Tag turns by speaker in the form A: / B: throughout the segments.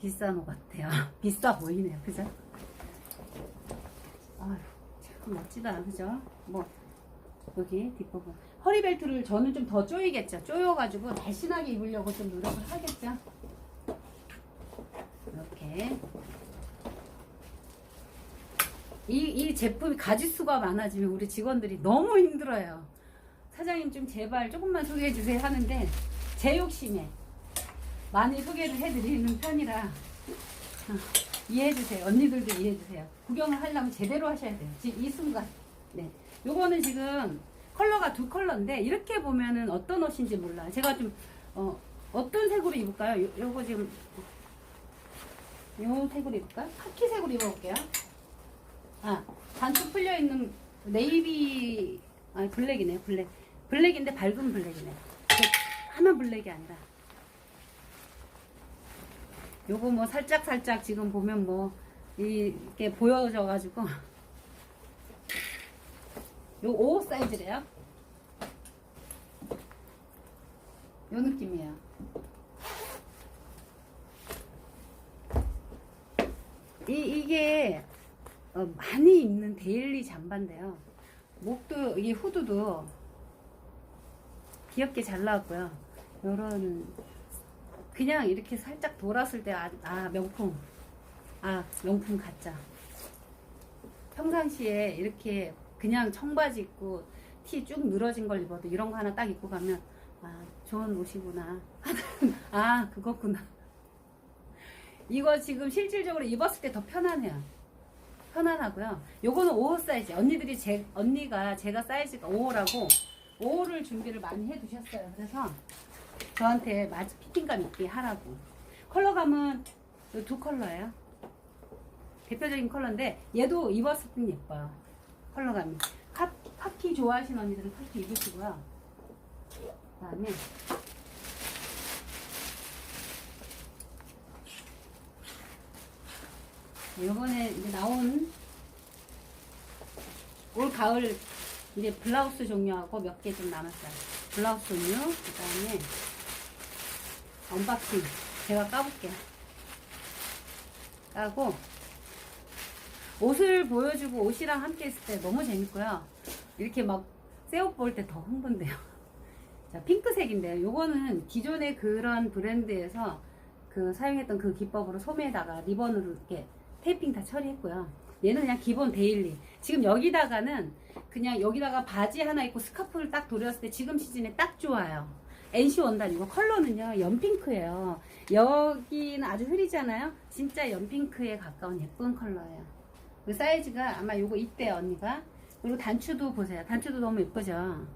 A: 비싼 옷 같아요. 비싸 보이네요. 그죠? 아휴, 참 멋지다. 그죠? 뭐, 여기 뒷부분. 허리벨트를 저는 좀 더 조이겠죠. 조여가지고 날씬하게 입으려고 좀 노력을 하겠죠. 이렇게. 이, 이 제품이 가지수가 많아지면 우리 직원들이 너무 힘들어요. 사장님 좀 제발 조금만 소개해 주세요 하는데 제 욕심에 많이 소개를 해드리는 편이라 어, 이해해 주세요. 언니들도 이해해 주세요. 구경을 하려면 제대로 하셔야 돼요. 지금 이 순간. 네. 요거는 지금 컬러가 두 컬러인데 이렇게 보면은 어떤 옷인지 몰라요. 제가 좀 어, 어떤 색으로 입을까요? 요, 요거 지금 요 색으로 입을까요? 카키색으로 입어볼게요. 아, 단추 풀려 있는 네이비 아니 블랙이네요. 블랙. 블랙인데 밝은 블랙이네요. 하만 블랙이 아니라. 요거 뭐 살짝 살짝 지금 보면 뭐 이게 보여져 가지고 요 5 사이즈래요. 요 느낌이에요. 이 이게 어, 많이 입는 데일리 잠바인데요. 목도 이게 후드도 귀엽게 잘 나왔고요. 요런 그냥 이렇게 살짝 돌았을 때 아, 아 명품. 아 명품 가짜. 평상시에 이렇게 그냥 청바지 입고 티 쭉 늘어진 걸 입어도 이런 거 하나 딱 입고 가면 아 좋은 옷이구나. 아 그거구나. 이거 지금 실질적으로 입었을 때 더 편하네요. 편안하고요. 요거는 5호 사이즈. 언니들이 제 언니가 제가 사이즈가 5호라고 5호를 준비를 많이 해 두셨어요. 그래서 저한테 맞 피팅감 있게 하라고. 컬러감은 이두 컬러예요. 대표적인 컬러인데 얘도 입었을 땐 예뻐요. 컬러감이. 카, 카키 좋아하시는 언니들은 카키 입으시고요. 그 다음에 요번에 이제 나온 올 가을 이제 블라우스 종류하고 몇 개 좀 남았어요. 블라우스 종류 그 다음에 언박싱. 제가 까볼게요. 까고 옷을 보여주고 옷이랑 함께 있을 때 너무 재밌고요. 이렇게 막 새 옷 볼 때 더 흥분돼요. 자 핑크색인데요. 요거는 기존의 그런 브랜드에서 그 사용했던 그 기법으로 소매에다가 리본으로 이렇게 테이핑 다 처리했고요. 얘는 그냥 기본 데일리. 지금 여기다가는 그냥 여기다가 바지 하나 입고 스카프를 딱 도렸을 때 지금 시즌에 딱 좋아요 NC 원단이고 컬러는요 연핑크예요. 여기는 아주 흐리잖아요. 진짜 연핑크에 가까운 예쁜 컬러예요. 그 사이즈가 아마 요거 이때 언니가. 그리고 단추도 보세요. 단추도 너무 예쁘죠?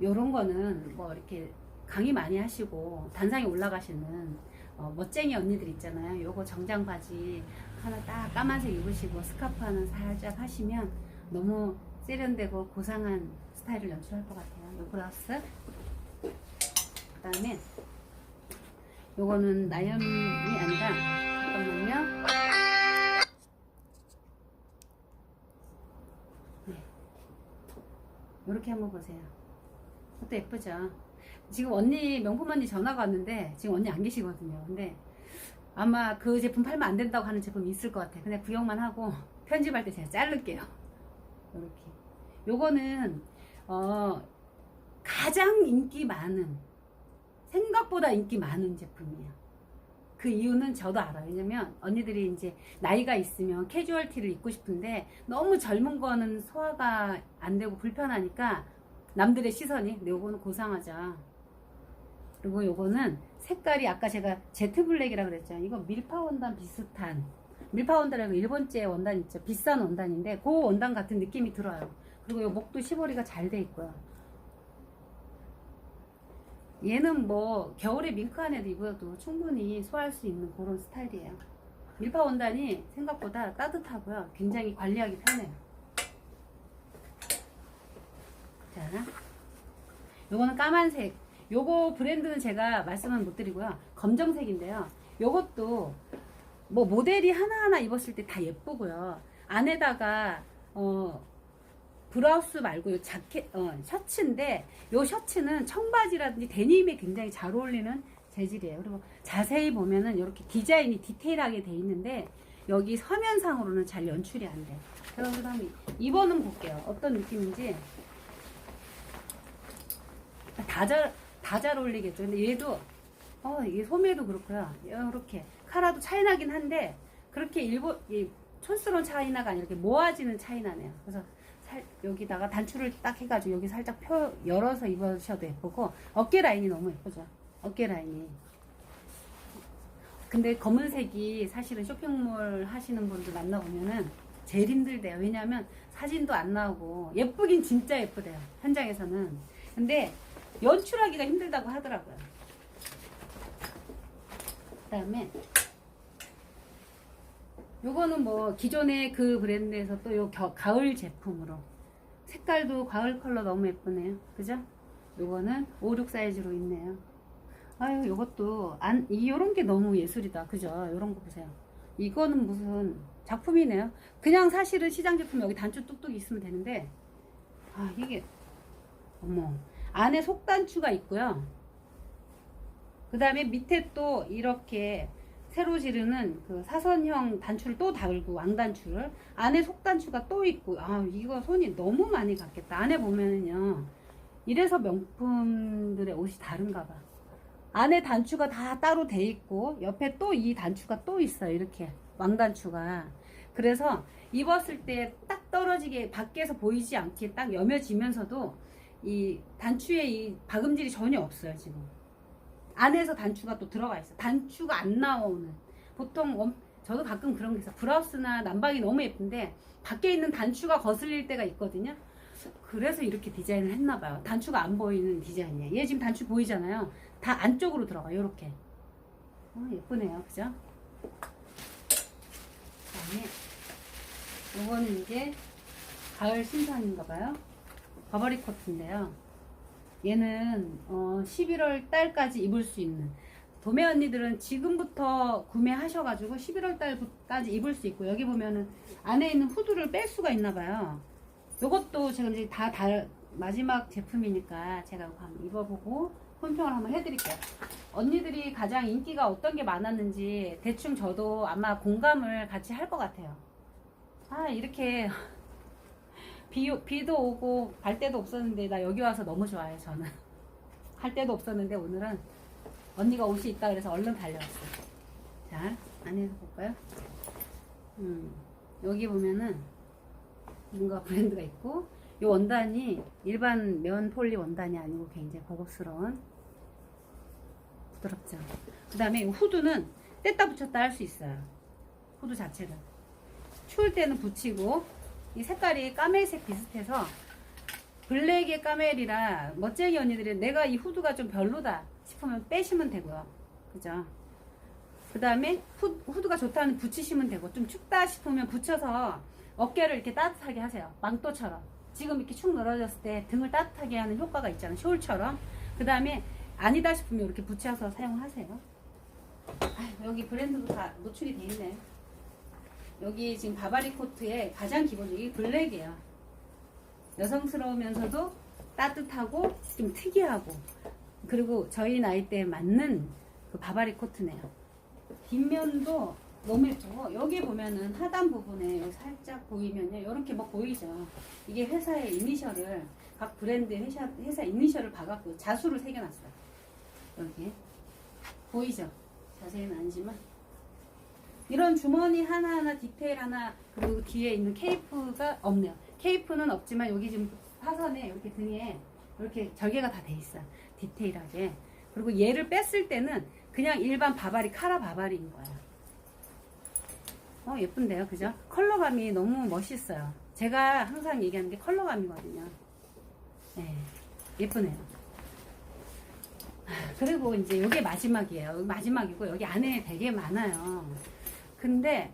A: 요런 거는 뭐 이렇게 강의 많이 하시고 단상에 올라가시는 어, 멋쟁이 언니들 있잖아요. 요거 정장 바지 하나 딱 까만색 입으시고 스카프 하나 살짝 하시면 너무 세련되고 고상한 스타일을 연출할 것 같아요 요 브라우스 그 다음에 요거는 나염이 아니라 잠깐만요. 네. 요렇게 한번 보세요. 그것도 예쁘죠? 지금 언니 명품 언니 전화가 왔는데 지금 언니 안 계시거든요. 근데 아마 그 제품 팔면 안 된다고 하는 제품이 있을 것 같아요. 그냥 구경만 하고 편집할 때 제가 자를게요. 요렇게. 요거는 어 가장 인기 많은 생각보다 인기 많은 제품이에요. 그 이유는 저도 알아요. 왜냐면 언니들이 이제 나이가 있으면 캐주얼 티를 입고 싶은데 너무 젊은 거는 소화가 안 되고 불편하니까 남들의 시선이 근데 요거는 고상하죠. 그리고 요거는 색깔이 아까 제가 제트 블랙이라 그랬죠. 이거 밀파 원단 비슷한 밀파 원단이라고 일본제 원단 있죠. 비싼 원단인데 그 원단 같은 느낌이 들어요. 그리고 요 목도 시보리가 잘 돼 있고요. 얘는 뭐 겨울에 밍크 안에도 입어도 충분히 소화할 수 있는 그런 스타일이에요. 밀파 원단이 생각보다 따뜻하고요. 굉장히 관리하기 편해요. 자, 요거는 까만색. 요거 브랜드는 제가 말씀은 못 드리고요. 검정색인데요. 요것도 뭐 모델이 하나하나 입었을 때 다 예쁘고요. 안에다가 어 브라우스 말고 요 자켓 어 셔츠인데 요 셔츠는 청바지라든지 데님에 굉장히 잘 어울리는 재질이에요. 그리고 자세히 보면은 이렇게 디자인이 디테일하게 돼 있는데 여기 서면상으로는 잘 연출이 안 돼. 그럼 그다음에 2번은 볼게요. 어떤 느낌인지 다잘 다 잘 어울리겠죠. 근데 얘도 어 이게 소매도 그렇고요. 이렇게 카라도 차이 나긴 한데 그렇게 일본 이 촌스러운 차이나가 아니라 이렇게 모아지는 차이나네요. 그래서 살, 여기다가 단추를 딱 해가지고 여기 살짝 펴 열어서 입으셔도 예쁘고 어깨 라인이 너무 예쁘죠. 어깨 라인이. 근데 검은색이 사실은 쇼핑몰 하시는 분들 만나보면은 제일 힘들대요. 왜냐하면 사진도 안 나오고 예쁘긴 진짜 예쁘대요. 현장에서는. 근데 연출하기가 힘들다고 하더라고요. 그 다음에 요거는 뭐 기존의 그 브랜드에서 또 요 가을 제품으로 색깔도 가을 컬러 너무 예쁘네요. 그죠? 요거는 5, 6 사이즈로 있네요. 아유, 요것도 안, 이 요런 게 너무 예술이다. 그죠? 요런 거 보세요. 이거는 무슨 작품이네요. 그냥 사실은 시장 제품 여기 단추 뚝뚝 있으면 되는데 아, 이게 어머. 안에 속단추가 있고요. 그 다음에 밑에 또 이렇게 세로 지르는 그 사선형 단추를 또 달고 왕단추를 안에 속단추가 또 있고 아 이거 손이 너무 많이 갔겠다. 안에 보면은요 이래서 명품들의 옷이 다른가 봐. 안에 단추가 다 따로 돼 있고 옆에 또 이 단추가 또 있어요 이렇게 왕단추가. 그래서 입었을 때 딱 떨어지게 밖에서 보이지 않게 딱 여며지면서도 이 단추의 이 박음질이 전혀 없어요 지금 안에서 단추가 또 들어가 있어. 단추가 안 나오는. 보통 원- 저도 가끔 그런 게 있어. 브라우스나 남방이 너무 예쁜데 밖에 있는 단추가 거슬릴 때가 있거든요. 그래서 이렇게 디자인을 했나 봐요. 단추가 안 보이는 디자인이에요. 얘 지금 단추 보이잖아요. 다 안쪽으로 들어가. 요렇게. 어, 예쁘네요. 그죠? 그다음에 요거는 이제 가을 신상인가 봐요. 버버리 코트인데요. 얘는 어 11월 달까지 입을 수 있는 도매 언니들은 지금부터 구매하셔가지고 11월 달까지 입을 수 있고 여기 보면은 안에 있는 후드를 뺄 수가 있나 봐요. 요것도 제가 이제 다, 다 마지막 제품이니까 제가 한번 입어보고 품평을 한번 해드릴게요. 언니들이 가장 인기가 어떤 게 많았는지 대충 저도 아마 공감을 같이 할 것 같아요. 아 이렇게 비, 비도 오고 갈 데도 없었는데 나 여기 와서 너무 좋아요 저는. 할 데도 없었는데 오늘은 언니가 옷이 있다 그래서 얼른 달려왔어요. 자 안에서 볼까요? 음, 여기 보면은 뭔가 브랜드가 있고 이 원단이 일반 면 폴리 원단이 아니고 굉장히 고급스러운 부드럽죠. 그 다음에 후드는 뗐다 붙였다 할 수 있어요. 후드 자체를 추울 때는 붙이고 이 색깔이 까멜색 비슷해서 블랙의 까멜이라 멋쟁이 언니들이 내가 이 후드가 좀 별로다 싶으면 빼시면 되고요. 그죠? 그 다음에 후드가 좋다는 붙이시면 되고 좀 춥다 싶으면 붙여서 어깨를 이렇게 따뜻하게 하세요. 망토처럼. 지금 이렇게 축 늘어졌을 때 등을 따뜻하게 하는 효과가 있잖아요. 숄처럼. 그 다음에 아니다 싶으면 이렇게 붙여서 사용하세요. 아유, 여기 브랜드도 다 노출이 돼 있네. 여기 지금 바바리 코트의 가장 기본적인 블랙이에요. 여성스러우면서도 따뜻하고 좀 특이하고 그리고 저희 나이대에 맞는 그 바바리 코트네요. 뒷면도 너무 예쁘고 여기 보면은 하단 부분에 살짝 보이면요 이렇게 막 보이죠. 이게 회사의 이니셜을 각 브랜드의 회사, 회사 이니셜을 박았고 자수를 새겨놨어요. 여기 보이죠? 자세히는 아니지만 이런 주머니 하나하나 디테일 하나 그리고 뒤에 있는 케이프가 없네요. 케이프는 없지만 여기 지금 사선에 이렇게 등에 이렇게 절개가 다 돼 있어요. 디테일하게. 그리고 얘를 뺐을 때는 그냥 일반 바바리 카라 바바리인 거예요. 어 예쁜데요, 그죠? 컬러감이 너무 멋있어요. 제가 항상 얘기하는 게 컬러감이거든요. 네, 예쁘네요. 아, 그리고 이제 이게 마지막이에요. 마지막이고 여기 안에 되게 많아요. 근데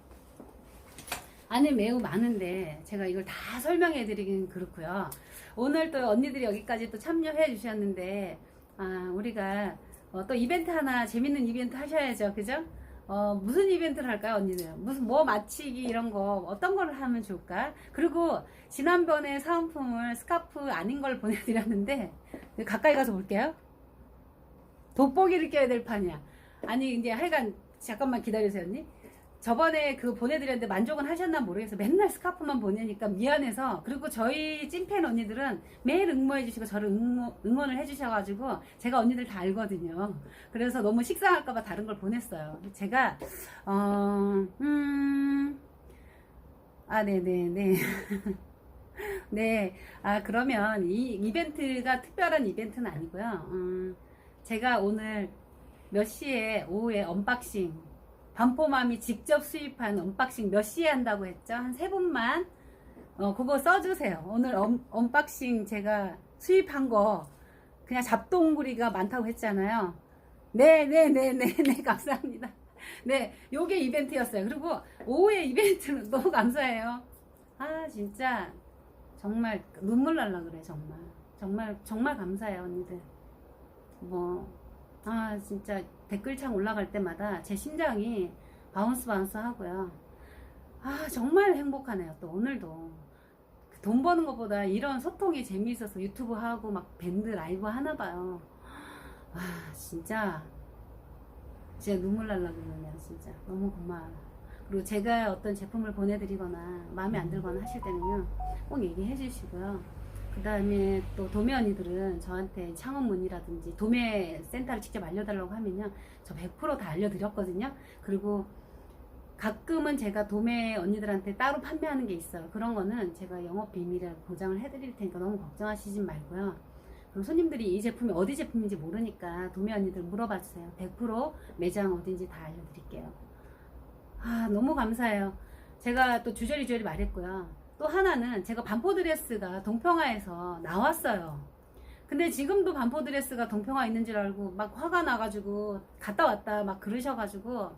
A: 안에 매우 많은데 제가 이걸 다 설명해 드리긴 그렇고요. 오늘 또 언니들이 여기까지 또 참여해 주셨는데 아, 우리가 어, 또 이벤트 하나 재밌는 이벤트 하셔야죠. 그죠? 어, 무슨 이벤트를 할까요, 언니는? 무슨 뭐 맞히기 이런 거 어떤 걸 하면 좋을까? 그리고 지난번에 사은품을 스카프 아닌 걸 보내 드렸는데 가까이 가서 볼게요. 돋보기를 껴야 될 판이야. 아니 이제 하여간 잠깐만 기다리세요 언니. 저번에 그 보내드렸는데 만족은 하셨나 모르겠어. 맨날 스카프만 보내니까 미안해서 그리고 저희 찐팬 언니들은 매일 응모해주시고 저를 응모, 응원을 해주셔가지고 제가 언니들 다 알거든요. 그래서 너무 식상할까봐 다른 걸 보냈어요. 제가 어, 음, 아, 네네네. 네, 아, 그러면 이 이벤트가 특별한 이벤트는 아니고요. 음, 제가 오늘 몇 시에 오후에 언박싱, 반포맘이 직접 수입한 언박싱 몇 시에 한다고 했죠? 한 세 분만, 어, 그거 써주세요. 오늘 언, 언박싱 제가 수입한 거, 그냥 잡동구리가 많다고 했잖아요. 네 네 네 네 네, 감사합니다. 네, 요게 이벤트였어요. 그리고 오후에 이벤트는 너무 감사해요. 아, 진짜. 정말 눈물 날라 그래, 정말. 정말, 정말 감사해요, 언니들. 뭐, 아, 진짜 댓글창 올라갈 때마다 제 심장이 바운스 바운스 하고요. 아, 정말 행복하네요, 또 오늘도. 돈 버는 것보다 이런 소통이 재미있어서 유튜브 하고 막 밴드 라이브 하나 봐요. 아, 진짜. 진짜 눈물 날라 그러네요, 진짜. 너무 고마워요. 그리고 제가 어떤 제품을 보내드리거나 마음에 안 들거나 하실 때는요, 꼭 얘기해 주시고요. 그 다음에 또 도매 언니들은 저한테 창원 문의라든지 도매 센터를 직접 알려달라고 하면요, 저 100%다 알려드렸거든요. 그리고 가끔은 제가 도매 언니들한테 따로 판매하는 게 있어요. 그런 거는 제가 영업 비밀을 보장을 해드릴 테니까 너무 걱정하시지 말고요. 그리고 손님들이 이 제품이 어디 제품인지 모르니까 도매 언니들 물어봐 주세요. 100% 매장 어딘지 다 알려드릴게요. 아, 너무 감사해요. 제가 또 주저리 주저리 말했고요. 또 하나는 제가 반포 드레스가 동평화에서 나왔어요. 근데 지금도 반포 드레스가 동평화 있는 줄 알고 막 화가 나가지고 갔다 왔다 막 그러셔가지고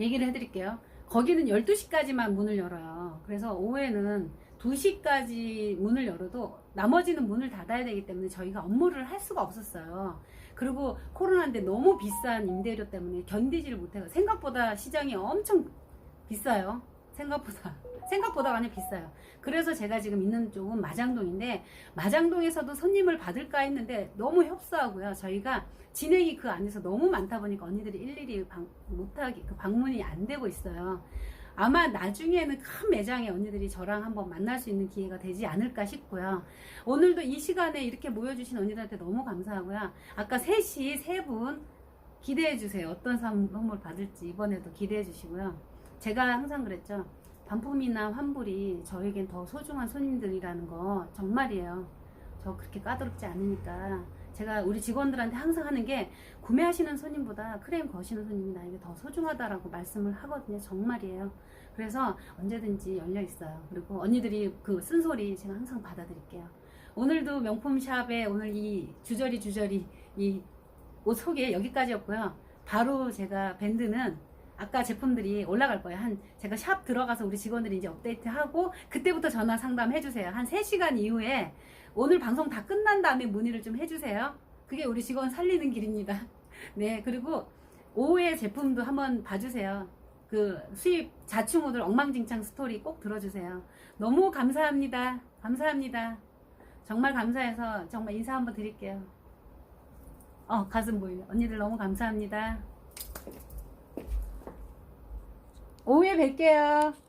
A: 얘기를 해드릴게요. 거기는 12시까지만 문을 열어요. 그래서 오후에는 2시까지 문을 열어도 나머지는 문을 닫아야 되기 때문에 저희가 업무를 할 수가 없었어요. 그리고 코로나인데 너무 비싼 임대료 때문에 견디지를 못해요. 생각보다 시장이 엄청 비싸요. 생각보다. 생각보다가 아니라 비싸요. 그래서 제가 지금 있는 쪽은 마장동인데 마장동에서도 손님을 받을까 했는데 너무 협소하고요. 저희가 진행이 그 안에서 너무 많다 보니까 언니들이 일일이 방, 못하기 그 방문이 안 되고 있어요. 아마 나중에는 큰 매장에 언니들이 저랑 한번 만날 수 있는 기회가 되지 않을까 싶고요. 오늘도 이 시간에 이렇게 모여주신 언니들한테 너무 감사하고요. 아까 3시 세분 기대해 주세요. 어떤 선물 받을지 이번에도 기대해 주시고요. 제가 항상 그랬죠. 반품이나 환불이 저에겐 더 소중한 손님들이라는 거 정말이에요. 저 그렇게 까다롭지 않으니까 제가 우리 직원들한테 항상 하는 게 구매하시는 손님보다 크레임 거시는 손님이 나에게 더 소중하다라고 말씀을 하거든요. 정말이에요. 그래서 언제든지 열려 있어요. 그리고 언니들이 그 쓴소리 제가 항상 받아드릴게요. 오늘도 명품샵에 오늘 이 주저리 주저리 이 옷 소개 여기까지였고요. 바로 제가 밴드는 아까 제품들이 올라갈 거예요. 한 제가 샵 들어가서 우리 직원들이 이제 업데이트하고 그때부터 전화 상담 해 주세요. 한 3시간 이후에 오늘 방송 다 끝난 다음에 문의를 좀 해주세요. 그게 우리 직원 살리는 길입니다. 네, 그리고 오후에 제품도 한번 봐주세요. 그 수입 자충우들 엉망진창 스토리 꼭 들어주세요. 너무 감사합니다. 감사합니다. 정말 감사해서 정말 인사 한번 드릴게요. 어, 가슴 보이네. 언니들 너무 감사합니다. 오후에 뵐게요.